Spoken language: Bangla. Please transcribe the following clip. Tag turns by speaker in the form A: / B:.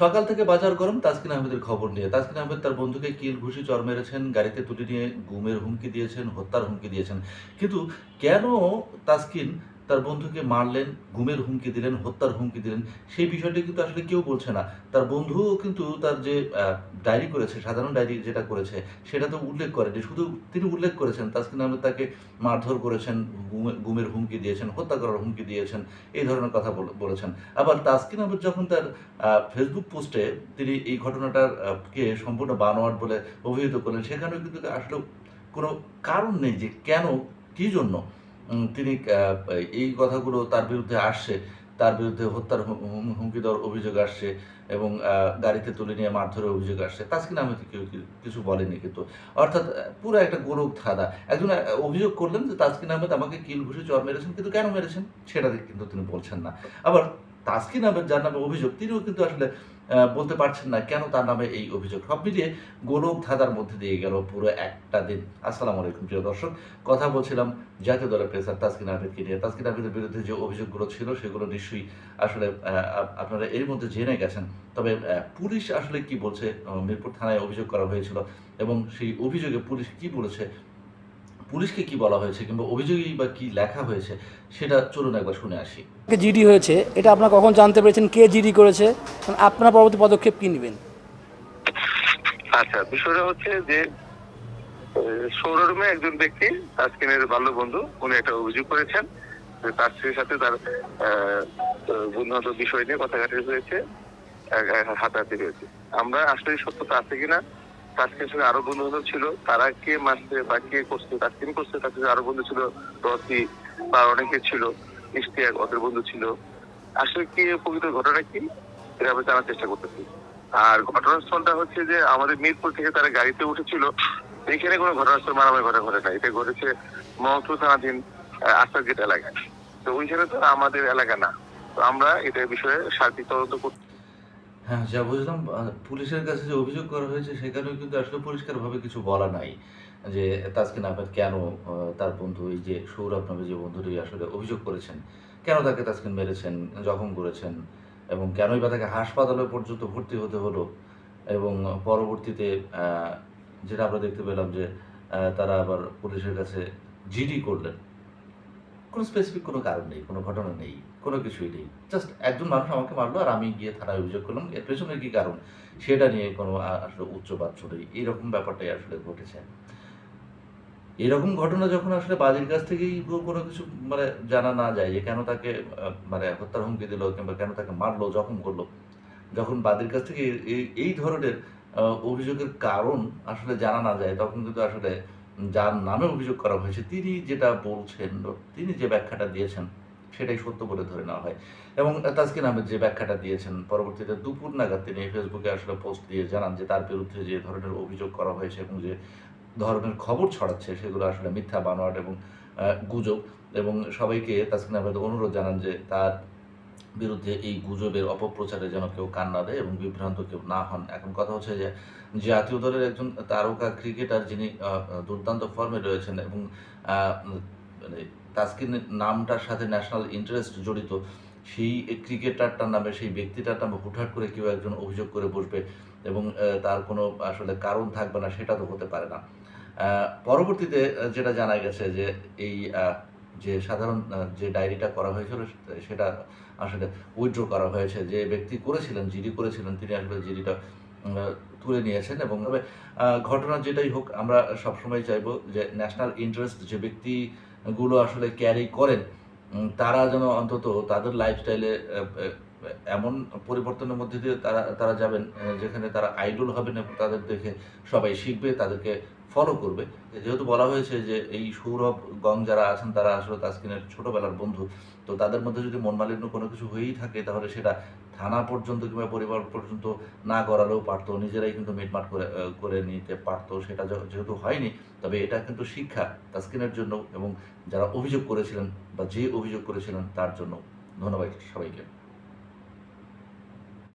A: সকাল থেকে বাজার গরম তাসকিন আহমেদের খবর নিয়ে। তাসকিন আহমেদ তার বন্ধুকে কিল ঘুষি চর মেরেছেন, গাড়িতে তুলে নিয়ে গুমের হুমকি দিয়েছেন, হত্যার হুমকি দিয়েছেন। কিন্তু কেন তাসকিন তার বন্ধুকে মারলেন গুমের হুমকি দিলেন, হত্যার হুমকি দিলেন, সেই বিষয়টি কিন্তু আসলে কেউ বলছে না। তার বন্ধুও কিন্তু তার যে ডায়েরি করেছে, সাধারণ ডায়েরি যেটা করেছে, সেটা তো উল্লেখ করেনি। শুধু তিনি উল্লেখ করেছেন তাসকিন আহমেদ তাকে মারধর করেছেন গুমে- গুমের হুমকি দিয়েছেন, হত্যা করার হুমকি দিয়েছেন, এই ধরনের কথা বলে- বলেছেন। আবার তাসকিন আহমেদ যখন তার ফেসবুক পোস্টে তিনি এই ঘটনাটার কে সম্পূর্ণ বানোয়াট বলে অভিহিত করলেন, সেখানেও কিন্তু আসলে কোনো কারণ নেই যে কেন, কী জন্য। তিনি এই কথাগুলো তার বিরুদ্ধে আসছে, তার বিরুদ্ধে হত্যার হুম- হুম- হুমকি দেওয়ার অভিযোগ আসছে এবং গাড়িতে তুলে নিয়ে মারধরের অভিযোগ আসছে। তাসকিন আহমেদ কেউ কিছু বলেনি কিন্তু। অর্থাৎ পুরো একটা গোরক ধাঁধা। একজন অভিযোগ করলেন যে তাসকিন আহমেদ আমাকে কিল ঘুষে চর মেরেছেন, কিন্তু কেন মেরেছেন? সেটা কিন্তু তিনি বলছেন না। আবার তাসকিন আহমেদ, যার নামে অভিযোগ, তিনিও কিন্তু আসলে বলতে পারছেন না কেন তার নামে এই অভিযোগ। সব মিলিয়ে গোলক ধাঁধার মধ্যে দিয়ে গেল পুরো একটা দিন। আসসালামু আলাইকুম, প্রিয় দর্শক। কথা বলছিলাম জাতীয় দলের প্রেসার তাসকিন আহমেদকে নিয়ে। তাসকিন আহমেদের বিরুদ্ধে যে অভিযোগগুলো ছিল, সেগুলো নিশ্চয়ই আসলে আপনারা এর মধ্যে জেনে গেছেন। তবে পুলিশ আসলে কি বলছে? মিরপুর থানায় অভিযোগ করা হয়েছিল এবং সেই অভিযোগে পুলিশ কি বলেছে পুলিশকে কি বলা হয়েছে কিংবা অভিযোগই বা কি লেখা হয়েছে সেটা চলুন একবার শুনে আসি।
B: জিডি হয়েছে এটা আপনারা কখন জানতে পেরেছেন কে জিডি করেছে আপনারা পরবর্তী পদক্ষেপ কি নেবেন?
C: আচ্ছা বিষয়টা হচ্ছে যে শোরুমে একজন ব্যক্তি তাসকিনের বাল্য বন্ধু উনি একটা অভিযোগ করেছেন যে তার স্ত্রীর সাথে তার বন্ধুগত বিষয় নিয়ে কথা কাটাকাটি হয়েছে হাতাহাতি হয়েছে। আমরা আসলে সত্যতা আছে কিনা তাসকিনের সঙ্গে আরও বন্ধু বান্ধব ছিল। তারা কে মারছে বা কে করছে তাসকিন করছে তার সঙ্গে আরও বন্ধু ছিল রতি বা অনেকে ছিল ইশতিয়াক ওদের বন্ধু ছিল। আসলে কি প্রকৃত ঘটনা কি এটা জানার চেষ্টা করতেছি। আর ঘটনাস্থলটা হচ্ছে যে আমাদের মিরপুর থেকে তারা গাড়িতে উঠেছিল। এখানে কোনো ঘটনাস্থল মারামারি ঘটনা ঘটে না এটা ঘটেছে মহকুল থানাধীন আহ, আস্তার গেট এলাকায়। তো ওইখানে তো আমাদের এলাকা না। তো আমরা এটার বিষয়ে সার্বিক তদন্ত করতে
A: হ্যাঁ যা বুঝলাম পুলিশের কাছে যে অভিযোগ করা হয়েছে সেখানেও কিন্তু আসলে পরিষ্কারভাবে কিছু বলা নাই যে তাসকিন আহমেদ কেন তার বন্ধু, এই যে সৌরভ নামে যে বন্ধুটি আসলে অভিযোগ করেছেন, কেন তাকে তাসকিন মেরেছেন, জখম করেছেন এবং কেনই বা তাকে হাসপাতালে পর্যন্ত ভর্তি হতে হলো এবং পরবর্তীতে যেটা আমরা দেখতে পেলাম যে তারা আবার পুলিশের কাছে জিডি করলেন। কোনো স্পেসিফিক কোনো কারণ নেই, কোনো ঘটনা নেই, কোনো কিছুই নেই। জাস্ট একজন মানুষ আমাকে মারলো আর আমি গিয়ে থানায় অভিযোগ করলাম, এর পেছনে কি কারণ? সেটা নিয়ে কোনো আসলে উচ্চ বাচ্চ নেই। এইরকম ব্যাপারটাই আসলে ঘটেছে। এরকম ঘটনা যখন আসলে বাদীর কাছ থেকেই কোনো কিছু মানে জানা না যায় যে কেন তাকে মানে হত্যার হুমকি দিল কিংবা কেন তাকে মারলো, জখম করল, যখন বাদীর কাছ থেকে এই ধরনের অভিযোগের কারণ আসলে জানা না যায়, তখন কিন্তু আসলে যার নামে অভিযোগ করা হয়েছে, তিনি যেটা বলছেন, তিনি যে ব্যাখ্যাটা দিয়েছেন, সেটাই সত্য বলে ধরে নেওয়া হয়। এবং তাসকিন আহমেদ যে ব্যাখ্যাটা দিয়েছেন, পরবর্তীতে দুপুর নাগাদ তিনি ফেসবুকে আসলে পোস্ট দিয়ে জানান যে, তার বিরুদ্ধে যে ধরনের অভিযোগ করা হয়েছে এবং যে ধরনের খবর ছড়াচ্ছে, সেগুলো আসলে মিথ্যা, বানোয়াট এবং গুজব। এবং সবাইকে তাসকিন আহমেদ অনুরোধ জানান যে, তার বিরুদ্ধে এই গুজবের অপপ্রচারে যেন কেউ কান না দেয় এবং বিভ্রান্ত কেউ না হন। এখন কথা হচ্ছে যে, জাতীয় দলের একজন তারকা ক্রিকেটার যিনি দুর্দান্ত ফর্মে রয়েছেন এবং মানে নামটার সাথে ন্যাশনাল ইন্টারেস্ট জড়িত, সেই ক্রিকেটারটার নামে, সেই ব্যক্তিটার নামে হুটহাট করে কেউ একজন অভিযোগ করে বসবে এবং তার কোনো আসলে কারণ থাকবে না, সেটা তো হতে পারে না। পরবর্তীতে যেটা জানা গেছে যে, এই যে সাধারণ যে ডায়েরিটা করা হয়েছিল সেটা আসলে উইথড্র করা হয়েছে। যে ব্যক্তি করেছিলেন জিডি করেছিলেন, তিনি আসলে জিডিটা তুলে নিয়েছেন এবং তবে ঘটনা যেটাই হোক, আমরা সবসময় চাইব যে ন্যাশনাল ইন্টারেস্ট যে ব্যক্তিগুলো আসলে ক্যারি করেন তারা যেন অন্তত তাদের লাইফস্টাইলে এমন পরিবর্তনের মধ্যে দিয়ে তারা তারা যাবেন যেখানে তারা আইডল হবেন এবং তাদের দেখে সবাই শিখবে, তাদেরকে ফলো করবে। যেহেতু বলা হয়েছে যে এই সৌরভ, গং যারা আছেন, তারা আসলে তাসকিনের ছোটবেলার বন্ধু। তো তাদের মধ্যে যদি মনমালিন্য কোনো কিছু হয়েই থাকে, তাহলে সেটা থানা পর্যন্ত কিংবা পরিবার পর্যন্ত না করালেও পারতো, নিজেরাই কিন্তু মিটমাট করে করে নিতে পারতো। সেটা যেহেতু হয়নি, তবে এটা কিন্তু শিক্ষা তাসকিনের জন্য এবং যারা অভিযোগ করেছিলেন বা যে অভিযোগ করেছিলেন তার জন্য। ধন্যবাদ সবাইকে।